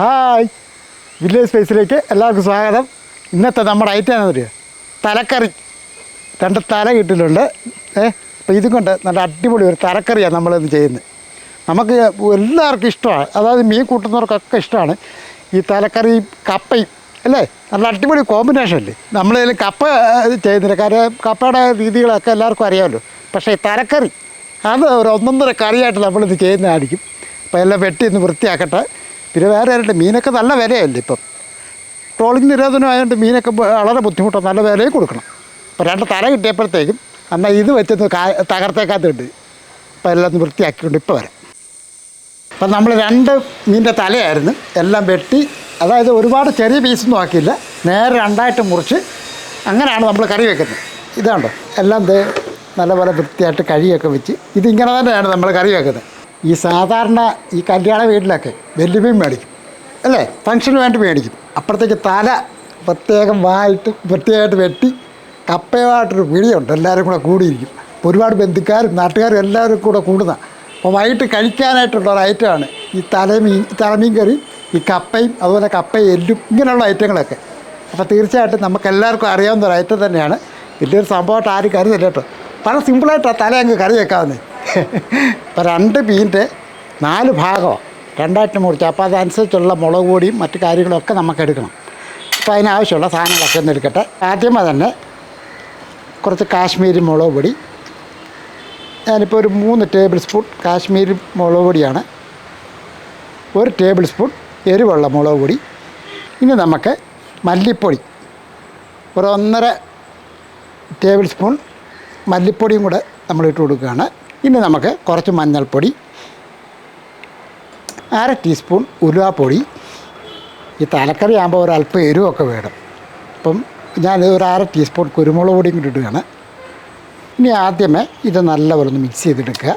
Hi. Village സ്പേസിലേക്ക് എല്ലാവർക്കും സ്വാഗതം. ഇന്നത്തെ നമ്മുടെ ഐറ്റം എന്നറിയോ തലക്കറി. രണ്ട് തല കിട്ടിയിട്ടുണ്ട്. ഏ അപ്പോൾ ഇതും കൊണ്ട് നല്ല അടിപൊളി ഒരു തലക്കറിയാണ് നമ്മളിന്ന് ചെയ്യുന്നത്. നമുക്ക് എല്ലാവർക്കും ഇഷ്ടമാണ്. അതായത് മീൻ കൂട്ടുന്നവർക്കൊക്കെ ഇഷ്ടമാണ് ഈ തലക്കറിയും കപ്പയും അല്ലേ? നല്ല അടിപൊളി കോമ്പിനേഷൻ അല്ലേ? നമ്മളതിൽ കപ്പ ചെയ്യുന്നില്ല. കാര്യം കപ്പയുടെ രീതികളൊക്കെ എല്ലാവർക്കും അറിയാമല്ലോ. പക്ഷേ ഈ തലക്കറി അത് ഒരു ഒന്നൊന്നര കറിയായിട്ട് നമ്മളിത് ചെയ്യുന്നതായിരിക്കും. അപ്പോൾ എല്ലാം വെട്ടി ഒന്ന് വൃത്തിയാക്കട്ടെ. പിന്നെ വേറെ ആരുടെ മീനൊക്കെ നല്ല വിലയല്ലേ ഇപ്പം. ട്രോളിംഗ് നിരോധനമായതുകൊണ്ട് മീനൊക്കെ ബ- വളരെ ബുദ്ധിമുട്ടാണ് നല്ല വിലയും കൊടുക്കണം. അപ്പോൾ രണ്ട് തല കിട്ടിയപ്പോഴത്തേക്കും എന്നാൽ ഇത് വെച്ചൊന്ന് കാ തകർത്തേക്കാത്തുണ്ട് അപ്പോൾ എല്ലാം വൃത്തിയാക്കിക്കൊണ്ട് ഇപ്പോൾ വരാം. അപ്പം നമ്മൾ രണ്ട് മീനിന്റെ തലയായിരുന്നു. എല്ലാം വെട്ടി. അതായത് ഒരുപാട് ചെറിയ പീസൊന്നും ആക്കിയില്ല. നേരെ രണ്ടായിട്ട് മുറിച്ച് അങ്ങനെയാണ് നമ്മൾ കറി വെക്കുന്നത്. ഇതാണ്ടോ? എല്ലാം നല്ലപോലെ വൃത്തിയായിട്ട് കഴിയൊക്കെ വെച്ച് ഇതിങ്ങനെ തന്നെയാണ് നമ്മൾ കറി വെക്കുന്നത്. ഈ സാധാരണ ഈ കല്യാണ വീട്ടിലൊക്കെ വെല്ലുമീൻ മേടിക്കും അല്ലേ? ഫംഗ്ഷന് വേണ്ടി മേടിക്കും. അപ്പുറത്തേക്ക് തല പ്രത്യേകം വായിട്ട് പ്രത്യേകമായിട്ട് വെട്ടി കപ്പയുമായിട്ടൊരു പിടിയുണ്ട്. എല്ലാവരും കൂടെ കൂടിയിരിക്കും. ഒരുപാട് ബന്ധുക്കാരും നാട്ടുകാരും എല്ലാവരും കൂടെ കൂടുന്ന. അപ്പോൾ വൈകിട്ട് കഴിക്കാനായിട്ടുള്ള ഒരു ഐറ്റമാണ് ഈ തലമീൻ തലമീൻ കറി ഈ കപ്പയും അതുപോലെ കപ്പയും എല്ലും ഇങ്ങനെയുള്ള ഐറ്റങ്ങളൊക്കെ. അപ്പോൾ തീർച്ചയായിട്ടും നമുക്ക് എല്ലാവർക്കും അറിയാവുന്ന ഒരു ഐറ്റം തന്നെയാണ്. വലിയൊരു സംഭവമായിട്ട് ആരും കരുതില്ല കേട്ടോ. വളരെ സിമ്പിളായിട്ടാണ് തല അങ്ങ് കറി വെക്കാവുന്നത്. രണ്ട് മീനിന്റെ നാല് ഭാഗമാണ് രണ്ടായിട്ട് മുറിച്ച്. അപ്പോൾ അതനുസരിച്ചുള്ള മുളക് പൊടിയും മറ്റു കാര്യങ്ങളൊക്കെ നമുക്ക് എടുക്കണം. അപ്പോൾ അതിനാവശ്യമുള്ള സാധനങ്ങളൊക്കെ ഒന്ന് എടുക്കട്ടെ. ആദ്യമേ തന്നെ കുറച്ച് കാശ്മീരി മുളക് പൊടി. ഞാനിപ്പോൾ ഒരു മൂന്ന് ടേബിൾ സ്പൂൺ കാശ്മീരി മുളക് പൊടിയാണ്. ഒരു ടേബിൾ സ്പൂൺ എരിവുള്ള മുളക് പൊടി. ഇനി നമുക്ക് മല്ലിപ്പൊടി. ഒരു ഒന്നര ടേബിൾ സ്പൂൺ മല്ലിപ്പൊടിയും കൂടെ നമ്മൾ ഇട്ട് കൊടുക്കുകയാണ്. ഇനി നമുക്ക് കുറച്ച് മഞ്ഞൾപ്പൊടി അര ടീസ്പൂൺ ഉലുവാപ്പൊടി. ഈ തലക്കറി ആകുമ്പോൾ ഒരല്പം എരിവൊക്കെ വേണം. അപ്പം ഞാൻ ഒരു അര ടീസ്പൂൺ കുരുമുളക് പൊടിയും കൂടി ഇടുകയാണ്. ഇനി ആദ്യമേ ഇത് നല്ലപോലെ ഒന്ന് മിക്സ് ചെയ്തെടുക്കുക.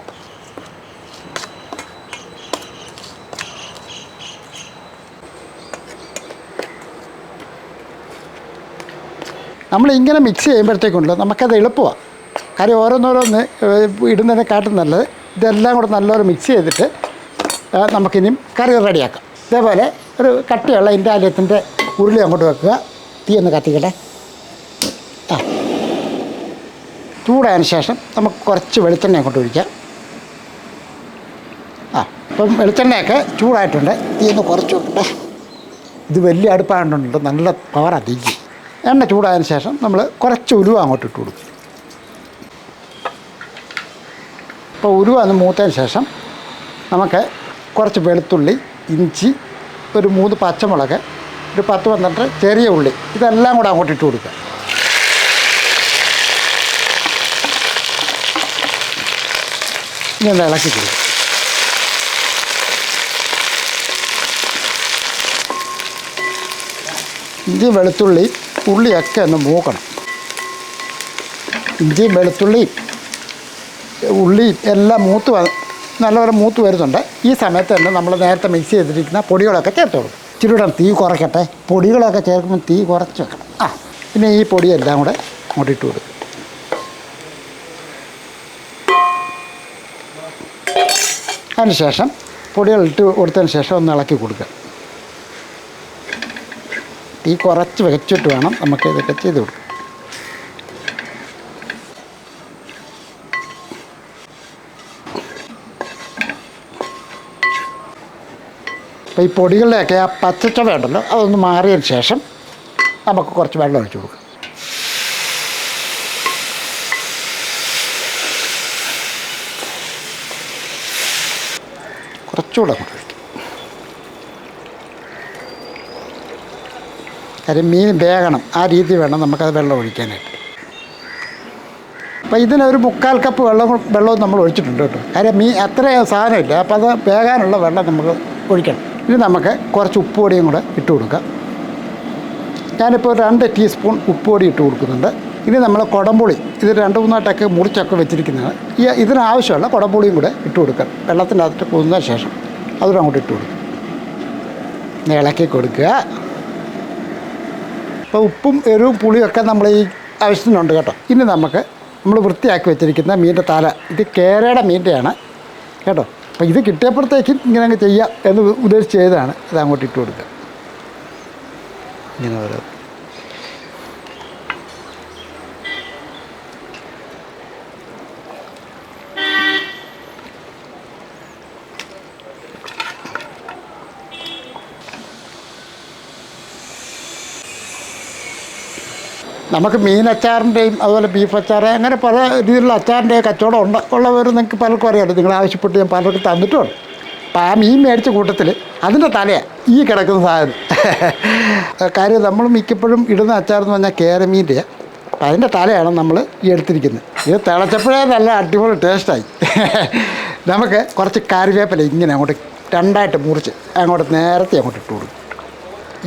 നമ്മൾ ഇങ്ങനെ മിക്സ് ചെയ്യുമ്പോഴത്തേക്കുണ്ടല്ലോ നമുക്കത് എളുപ്പമാണ്. കാര്യം ഓരോന്നോരോന്ന് ഇടുന്നതിനെക്കാട്ടും നല്ലത്. ഇതെല്ലാം കൂടെ നല്ലപോലെ മിക്സ് ചെയ്തിട്ട് നമുക്കിനിയും കറി റെഡിയാക്കാം. ഇതേപോലെ ഒരു കട്ടിയുള്ള ഇൻഡാലിയത്തിന്റെ ഉരുളി അങ്ങോട്ട് വെക്കുക. തീ ഒന്ന് കത്തിക്കട്ടെ. ആ. ചൂടായതിന് ശേഷം നമുക്ക് കുറച്ച് വെളിച്ചെണ്ണ അങ്ങോട്ട് ഒഴിക്കാം. ആ ഇപ്പം വെളിച്ചെണ്ണയൊക്കെ ചൂടായിട്ടുണ്ട്. തീ ഒന്ന് കുറച്ച് വെക്കട്ടെ. ഇത് വലിയ അടുപ്പായതുകൊണ്ട് നല്ല പവർ തീക്ക് എണ്ണ ചൂടായതിന് ശേഷം നമ്മൾ കുറച്ച് ഉലുവ അങ്ങോട്ട് ഇട്ട് കൊടുക്കും. അപ്പോൾ ഉരുവ ഒന്ന് മൂത്തതിന് ശേഷം നമുക്ക് കുറച്ച് വെളുത്തുള്ളി ഇഞ്ചി ഒരു മൂന്ന് പച്ചമുളക് ഒരു പത്ത് പന്ത്രണ്ട് ചെറിയ ഉള്ളി. ഇതെല്ലാം കൂടെ അങ്ങോട്ട് ഇട്ട് കൊടുക്കുക. ഇനി ഒന്ന് ഇളക്കി കൊടുക്കുക. ഇഞ്ചി വെളുത്തുള്ളി ഉള്ളിയൊക്കെ ഒന്ന് മൂക്കണം. ഇഞ്ചി വെളുത്തുള്ളിയും ഉള്ളിയും എല്ലാം മൂത്ത് നല്ലപോലെ മൂത്ത് വരുന്നുണ്ട്. ഈ സമയത്ത് തന്നെ നമ്മൾ നേരത്തെ മിക്സ് ചെയ്തിരിക്കുന്ന പൊടികളൊക്കെ ചേർത്ത് കൊടുക്കും. ഇച്ചിരി കൂടെ തീ കുറയ്ക്കട്ടെ. പൊടികളൊക്കെ ചേർക്കുമ്പോൾ തീ കുറച്ച് വെക്കണം. ആ പിന്നെ ഈ പൊടിയെല്ലാം കൂടെ അങ്ങോട്ട് കൊടുക്കും. അതിന് ശേഷം പൊടികൾ ഇട്ട് കൊടുത്തതിന് ശേഷം ഒന്ന് ഇളക്കി കൊടുക്കുക. തീ കുറച്ച് വെച്ചിട്ട് വേണം നമുക്ക് ഇതൊക്കെ ചെയ്ത് കൊടുക്കാം അപ്പോൾ ഈ പൊടികളുടെയൊക്കെ ആ പച്ചച്ച വേണ്ടല്ലോ അതൊന്ന് മാറിയതിന് ശേഷം നമുക്ക് കുറച്ച് വെള്ളം ഒഴിച്ചു കൊടുക്കാം. കുറച്ചുകൂടെ അങ്ങോട്ട് ഒഴിക്കും. കാര്യം മീൻ വേകണം ആ രീതി വേണം നമുക്കത് വെള്ളം ഒഴിക്കാനായിട്ട്. അപ്പോൾ ഇതിനൊരു മുക്കാൽ കപ്പ് വെള്ളം വെള്ളവും നമ്മൾ ഒഴിച്ചിട്ടുണ്ട് കേട്ടോ. കാര്യം മീൻ അത്രയും സാധനമില്ല അപ്പോൾ അത് വേകാനുള്ള വെള്ളം നമുക്ക് ഒഴിക്കണം. ഇനി നമുക്ക് കുറച്ച് ഉപ്പുപൊടിയും കൂടെ ഇട്ട് കൊടുക്കാം. ഞാനിപ്പോൾ രണ്ട് ടീസ്പൂൺ ഉപ്പുപൊടി ഇട്ട് കൊടുക്കുന്നുണ്ട്. ഇനി നമ്മൾ കുടംപുളി ഇത് രണ്ട് മൂന്നായിട്ടൊക്കെ മുറിച്ചൊക്കെ വെച്ചിരിക്കുന്നതാണ്. ഈ ഇതിനാവശ്യമുള്ള കുടംപുളിയും കൂടെ ഇട്ട് കൊടുക്കാം. വെള്ളത്തിന്റെ അകത്ത് കുന്നതിന് ശേഷം അതുകൂടെ അങ്ങോട്ട് ഇട്ട് കൊടുക്കും. ഇളക്കി കൊടുക്കുക. അപ്പോൾ ഉപ്പും എരിവും പുളിയൊക്കെ നമ്മൾ ഈ ആവശ്യത്തിനുണ്ട് കേട്ടോ. ഇനി നമുക്ക് നമ്മൾ വൃത്തിയാക്കി വെച്ചിരിക്കുന്ന മീന്റെ തല. ഇത് കേരയുടെ മീന്റെയാണ് കേട്ടോ. അപ്പോൾ ഇത് കിട്ടിയപ്പോഴത്തേക്കും ഇങ്ങനെ അങ്ങ് ചെയ്യാം എന്ന് ഉദ്ദേശിച്ച് ചെയ്തതാണ്. അത് അങ്ങോട്ട് ഇട്ട് കൊടുക്കുക. ഇങ്ങനെ ഓരോ നമുക്ക് മീൻ അച്ചാറിന്റെയും അതുപോലെ ബീഫ് അച്ചാർ അങ്ങനെ പല രീതിയിലുള്ള അച്ചാറിന്റെ കച്ചവടം ഉണ്ട്. ഉള്ളവർ നിങ്ങൾക്ക് പലർക്കും അറിയാമല്ലോ നിങ്ങൾ ആവശ്യപ്പെട്ട് ഞാൻ പലർക്കും തന്നിട്ടുണ്ട്. അപ്പം ആ മീൻ മേടിച്ച കൂട്ടത്തിൽ അതിന്റെ തലയാണ് ഈ കിടക്കുന്ന സാധനം. കാര്യം നമ്മൾ മിക്കപ്പോഴും ഇടുന്ന അച്ചാർ എന്ന് പറഞ്ഞാൽ കേരമീന്റെ. അപ്പം അതിന്റെ തലയാണ് നമ്മൾ ഈ എടുത്തിരിക്കുന്നത്. ഇത് തിളച്ചപ്പോഴേ നല്ല അടിപൊളി ടേസ്റ്റായി നമുക്ക് കുറച്ച് കറിവേപ്പില ഇങ്ങനെ അങ്ങോട്ട് രണ്ടായിട്ട് മുറിച്ച് അങ്ങോട്ട് നേരത്തെ അങ്ങോട്ട് ഇട്ട് കൊടുക്കും.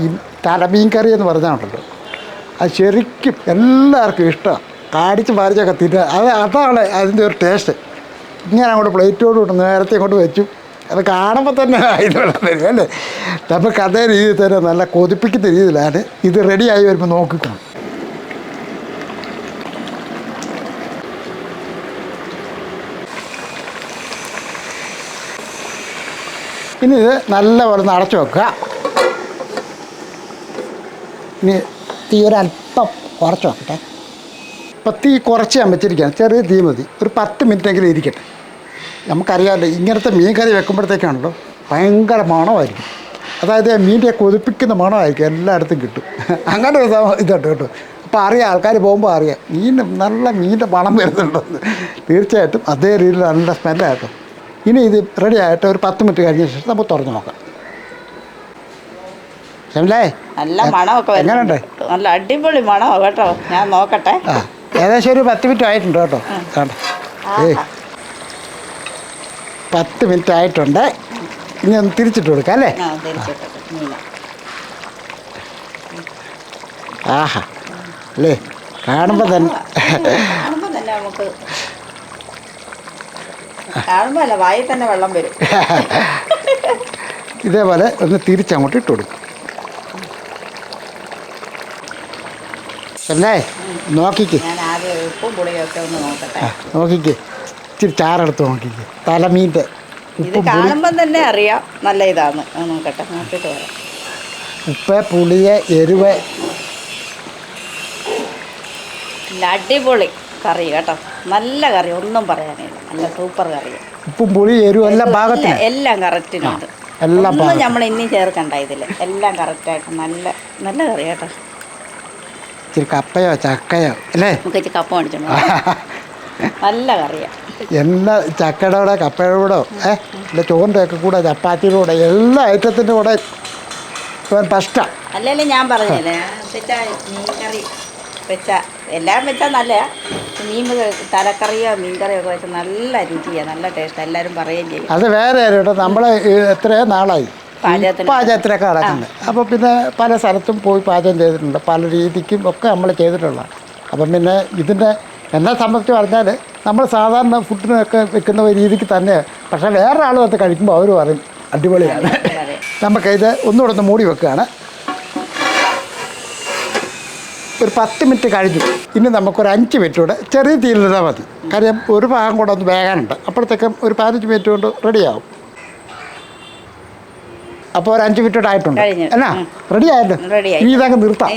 ഈ തലമീൻ കറി എന്ന് പറഞ്ഞാണല്ലോ അത് ശരിക്കും എല്ലാവർക്കും ഇഷ്ടമാണ്. കാടിച്ച് പാരിച്ചൊക്കെ തിന്നുക അത് അതാണ് അതിന്റെ ഒരു ടേസ്റ്റ് ഇങ്ങനെ അങ്ങോട്ട് പ്ലേറ്റോട് കൂട്ട് നേരത്തെ അങ്ങോട്ട് വെച്ചു. അത് കാണുമ്പോൾ തന്നെ ആയിട്ടുള്ള വരും അല്ലേ? നമുക്ക് അതേ രീതിയിൽ തന്നെ നല്ല കൊതിപ്പിക്കുന്ന രീതിയിലാണ് ഇത് റെഡിയായി വരുമ്പോൾ നോക്കിക്കണം ഇനി ഇത് നല്ലപോലെ ഒന്ന് അടച്ചു വെക്കുക. ഇനി തീ ഒരു അല്പം കുറച്ച് വെക്കട്ടെ. ഇപ്പം തീ കുറച്ച് ഞാൻ വെച്ചിരിക്കുകയാണ്. ചെറിയ തീ മതി. ഒരു പത്ത് മിനിറ്റെങ്കിലും ഇരിക്കട്ടെ. നമുക്കറിയാമല്ലോ ഇങ്ങനത്തെ മീൻ കറി വെക്കുമ്പോഴത്തേക്കാണല്ലോ ഭയങ്കര മണമായിരിക്കും. അതായത് മീന്റെ കൊതിപ്പിക്കുന്ന മണമായിരിക്കും. എല്ലായിടത്തും കിട്ടും. അങ്ങനെ ഒരു ഇതുണ്ട് കേട്ടോ. അപ്പോൾ അറിയാം ആൾക്കാർ പോകുമ്പോൾ അറിയാം. മീൻ നല്ല മീന്റെ മണം വരുന്നുണ്ടെന്ന് തീർച്ചയായിട്ടും അതേ രീതിയിൽ നല്ല സ്മെല്ലായിട്ടോ ഇനി ഇത് റെഡി ആയിട്ട് ഒരു പത്ത് മിനിറ്റ് കഴിഞ്ഞ ശേഷം നമുക്ക് തുറന്ന് നോക്കാം. നല്ല മണമൊക്കെ എങ്ങനെയുണ്ട്? നല്ല അടിപൊളി മണമോ കേട്ടോ. ഞാൻ നോക്കട്ടെ. ഏകദേശം ഒരു പത്ത് മിനിറ്റ് ആയിട്ടുണ്ട് കേട്ടോ. പത്ത് മിനിറ്റ് ആയിട്ടുണ്ട്. ഇനി ഒന്ന് തിരിച്ചിട്ട് കൊടുക്കാം അല്ലേ? ആഹാ. അല്ലേ? കാണുമ്പോൾ തന്നെ. നമുക്ക് കാണുമ്പോൾ അല്ല വായിൽ തന്നെ വെള്ളം വരും. ഇതേപോലെ ഒന്ന് തിരിച്ചങ്ങോട്ട് ഇട്ടു കൊടുക്കും. അല്ലേ? നോക്കിക്ക്. ഞാൻ ആദ്യം ഉപ്പും പുളിയൊക്കെ ഒന്ന് നോക്കട്ടെ. നോക്കിക്ക്. ഇച്ചിരി ചാറെടുത്ത് നോക്കിക്ക്. തലമീന്റെ ഇത് ഉപ്പും പുളി കാണുമ്പോൾ തന്നെ അറിയാം നല്ല ഇതാന്ന്. ആ, നോക്കട്ടെ നോക്കിയിട്ട് വരാം. ഉപ്പ് പുളിയെ എരിവ്. നല്ല അടിപൊളി കറി കേട്ടോ. നല്ല കറി ഒന്നും പറയാനില്ല. നല്ല സൂപ്പർ കറി. ഉപ്പും പുളി എരിവ് എല്ലാം പാകത്തിന്? എല്ലാം കറക്റ്റിനുണ്ട്. എല്ലാം ഒന്നും നമ്മൾ ഇനി ചേർക്കണ്ട ഇതിൽ എല്ലാം കറക്റ്റായിട്ട് നല്ല നല്ല കറി കേട്ടോ. ഇച്ചിരി കപ്പയോ ചക്കയോ അല്ലേ? നമുക്ക് ഇച്ചിരി കപ്പ മേടിച്ചോണ്ട്. നല്ല കറിയാ. എല്ലാ ചക്കയുടെ കൂടെ കപ്പയുടെ കൂടെ ഏ? അല്ല ചോറിന്റെ ഒക്കെ കൂടെ ചപ്പാത്തിയുടെ കൂടെ എല്ലാ ഐറ്റത്തിന്റെ കൂടെ ഇവൻ ഫസ്റ്റാണ് അല്ലല്ലേ ഞാൻ പറഞ്ഞില്ലേ വെച്ച മീൻ കറി വെച്ച എല്ലാം വെച്ചാൽ നല്ല മീൻ തലക്കറിയോ മീൻ കറിയോ ഒക്കെ വെച്ചാൽ നല്ല രുചിയാണ് നല്ല ടേസ്റ്റ് എല്ലാവരും പറയുകയും ചെയ്യും. അത് വേറെ ആരും കേട്ടോ നമ്മൾ എത്രയോ നാളായി. പാചകത്തിന് പാചകത്തിനൊക്കെ നടക്കുന്നത് അപ്പോൾ പിന്നെ പല സ്ഥലത്തും പോയി പാചകം ചെയ്തിട്ടുണ്ട്. പല രീതിക്കും ഒക്കെ നമ്മൾ ചെയ്തിട്ടുള്ള. അപ്പം പിന്നെ ഇതിന്റെ എന്നെ സംബന്ധിച്ച് പറഞ്ഞാൽ നമ്മൾ സാധാരണ ഫുഡിനൊക്കെ വെക്കുന്ന ഒരു രീതിക്ക് തന്നെ പക്ഷേ വേറെ ആൾ വന്ന് കഴിക്കുമ്പോൾ അവർ പറയും അടിപൊളിയാണ്. നമുക്കിത് നമുക്ക് ഇത് ഒന്നുകൂടെ ഒന്ന് മൂടി വെക്കുകയാണ്. ഒരു പത്ത് മിനിറ്റ് കഴിഞ്ഞു. ഇനി നമുക്കൊരു അഞ്ച് മിനിറ്റ് കൂടെ ചെറിയ തീയിലിരുന്നാൽ മതി. കാര്യം ഒരു ഭാഗം കൂടെ ഒന്ന് വേകാനുണ്ട്. അപ്പോഴത്തേക്കും ഒരു പതിനഞ്ച് മിനിറ്റ് കൊണ്ട് റെഡിയാവും അപ്പോൾ ഒരു അഞ്ച് മിനിറ്റ് ആയിട്ടുണ്ട്. അല്ല എന്നാ റെഡി ആയല്ലോ? ഇനി ഇതങ്ങ് നിർത്താം.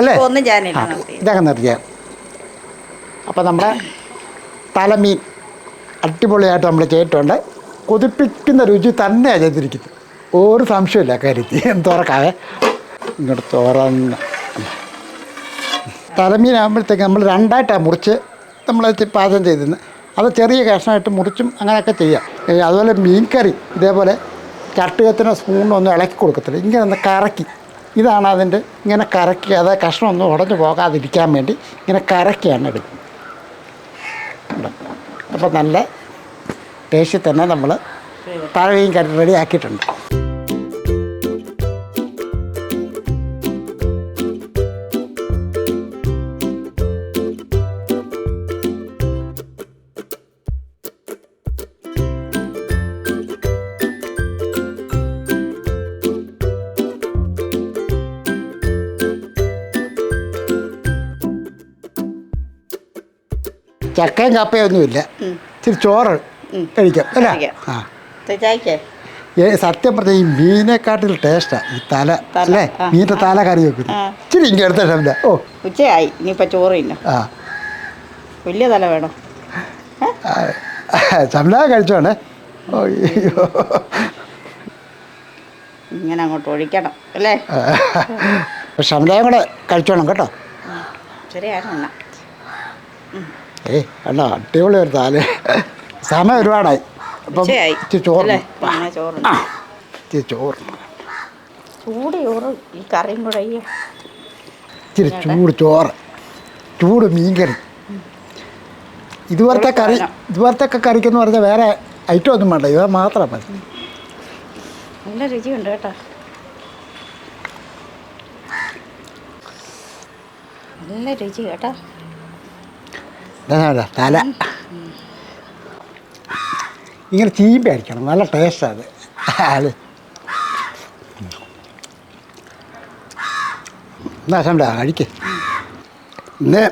അല്ലേ? ഇതങ്ങ് നിർത്തിയാൽ അപ്പോൾ നമ്മുടെ തലമീൻ അടിപൊളിയായിട്ട് നമ്മൾ ചെയ്തിട്ടുണ്ട്. കൊതിപ്പിക്കുന്ന രുചി തന്നെയാണ് ചെയ്തിരിക്കുന്നത്. ഒരു സംശയമില്ല കാര്യത്തിൽ. തുറക്കാവേ ഇങ്ങോട്ട് തുറന്ന്. തലമീനാകുമ്പോഴത്തേക്ക് നമ്മൾ രണ്ടായിട്ടാണ് മുറിച്ച് നമ്മൾ പാചകം ചെയ്തിരുന്നത് അത് ചെറിയ കഷ്ണമായിട്ട് മുറിച്ചും അങ്ങനെയൊക്കെ ചെയ്യാം. അതുപോലെ മീൻ കറി ഇതേപോലെ ചട്ടുകത്തിന് സ്പൂണിനൊന്നും ഇളക്കി കൊടുക്കത്തില്ല. ഇങ്ങനെ ഒന്ന് കറക്കി. ഇതാണ് അതിന്റെ ഇങ്ങനെ കറക്കി അത് കഷ്ണമൊന്നും ഉടഞ്ഞു പോകാതിരിക്കാൻ വേണ്ടി ഇങ്ങനെ കറക്കിയാണ് എടുക്കുന്നത്. അപ്പോൾ നല്ല ടേസ്റ്റിൽ തന്നെ നമ്മൾ താഴെയും കറി റെഡി ചക്കയും കപ്പയും ഒന്നുമില്ല. ഇച്ചിരി ചോറ് കഴിക്കാം. അല്ലേ. ആ. സത്യം പറഞ്ഞ ഈ മീനെക്കാട്ടിൽ ടേസ്റ്റാ ഈ തല അല്ലേ? മീന്റെ തല കറി വെക്കുന്നു. ഇച്ചിരി ഇങ്ങനെ അടുത്ത ഓ. ഉച്ചയായി. ഇനിയിപ്പോൾ ചോറില്ല ആ. വലിയ തല വേണോ? ശബ്ദ കഴിച്ചോണേ അയ്യോ. ഇങ്ങനെ അങ്ങോട്ട് ഒഴിക്കണം അല്ലേ? ശമലയും കൂടെ കഴിച്ചോണം കേട്ടോ? ശരിയാണ് ഏയ് കണ്ടോ? അടിപൊളി ഒരു താൽ. സമയം ഒരുപാടായി. അപ്പം ഇച്ചിരി ചോറ് ചോറ് ഇച്ചിരി ചോറ് ചൂട് ചോറ് ഈ കറിയും കൂടെ അയ്യോ ഇച്ചിരി ചൂട് ചോറ്. ചൂട് മീൻകറി. ഇതുപോലത്തെ കറി ഇതുപോലത്തെ ഒക്കെ കറിക്കെന്ന് പറഞ്ഞാൽ വേറെ ഐറ്റം ഒന്നും വേണ്ട. ഇത് മാത്രം മതി. നല്ല രുചിയുണ്ട് കേട്ടോ. നല്ല രുചി കേട്ടോ. തല. ഇങ്ങനെ ചീമ്പി അടിക്കണം നല്ല ടേസ്റ്റാണ് അത്. എന്നാ ശമ്പ അടിക്ക്. ഇന്ന്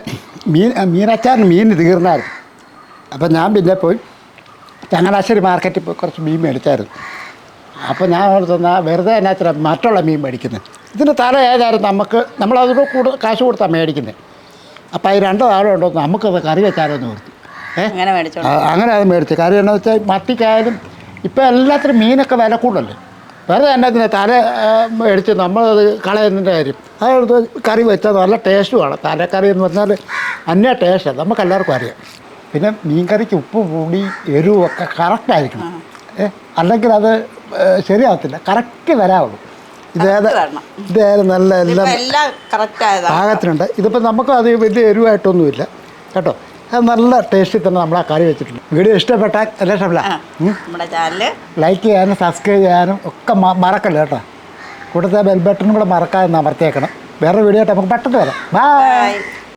മീൻ മീനച്ചാറിന് മീൻ തീർന്നായിരുന്നു. അപ്പം ഞാൻ പിന്നെ പോയി ചങ്ങനാശ്ശേരി മാർക്കറ്റിൽ പോയി കുറച്ച് മീൻ മേടിച്ചായിരുന്നു. അപ്പോൾ ഞാൻ അവിടെ തന്ന വെറുതെ എന്നാച്ചാ മറ്റുള്ള മീൻ മേടിക്കുന്നത് ഇതിന്റെ തല ഏതായിരുന്നു? നമുക്ക് നമ്മളത് കൂടുതൽ കാശ് കൊടുത്താണ് മേടിക്കുന്നത് അപ്പോൾ രണ്ടോ രണ്ട് ഉണ്ടോ നമുക്കത് കറി വെക്കാനോ എന്ന് ഓർത്തു. ഏ? അങ്ങനെ അത് മേടിച്ചു. കറി എന്താ വെച്ചാൽ മത്തിക്കായാലും ഇപ്പം എല്ലാത്തിനും മീനൊക്കെ വില കൂടുതലല്ലേ? വെറുതെ എന്നതിന് തല ആ, മേടിച്ച് നമ്മളത് കളയുന്നതിന്റെ കാര്യം. അതെടുത്ത് കറി വെച്ചാൽ നല്ല ടേസ്റ്റുമാണ് തലക്കറി എന്ന് പറഞ്ഞാൽ അന്യ ടേസ്റ്റാണ് നമുക്ക് എല്ലാവർക്കും അറിയാം. പിന്നെ മീൻകറിക്ക് ഉപ്പ് പൊടി എരിവൊക്കെ കറക്റ്റായിരിക്കണം ഏ? അല്ലെങ്കിൽ അത് ശരിയാകത്തില്ല കറക്റ്റ് വരാവുള്ളൂ ഇതേത് നല്ല എല്ലാം എല്ലാം പാകത്തിനുണ്ട് ഇതിപ്പോൾ നമുക്ക് അത് വലിയ എരിവായിട്ടൊന്നുമില്ല. കേട്ടോ? അത് നല്ല ടേസ്റ്റിൽ തന്നെ നമ്മൾ ആ കറി വെച്ചിട്ടുണ്ട്. വീഡിയോ ഇഷ്ടപ്പെട്ടാൽ അല്ലേ ഇഷ്ടമല്ല ലൈക്ക് ചെയ്യാനും സബ്സ്ക്രൈബ് ചെയ്യാനും ഒക്കെ മറക്കല്ലേ കേട്ടോ? കൂട്ടത്തെ ബെൽ ബട്ടണും കൂടെ മറക്കാതെ അമർത്തിയേക്കണം. വേറെ വീഡിയോ ആയിട്ട് നമുക്ക് പെട്ടെന്ന് വരാം. ബൈ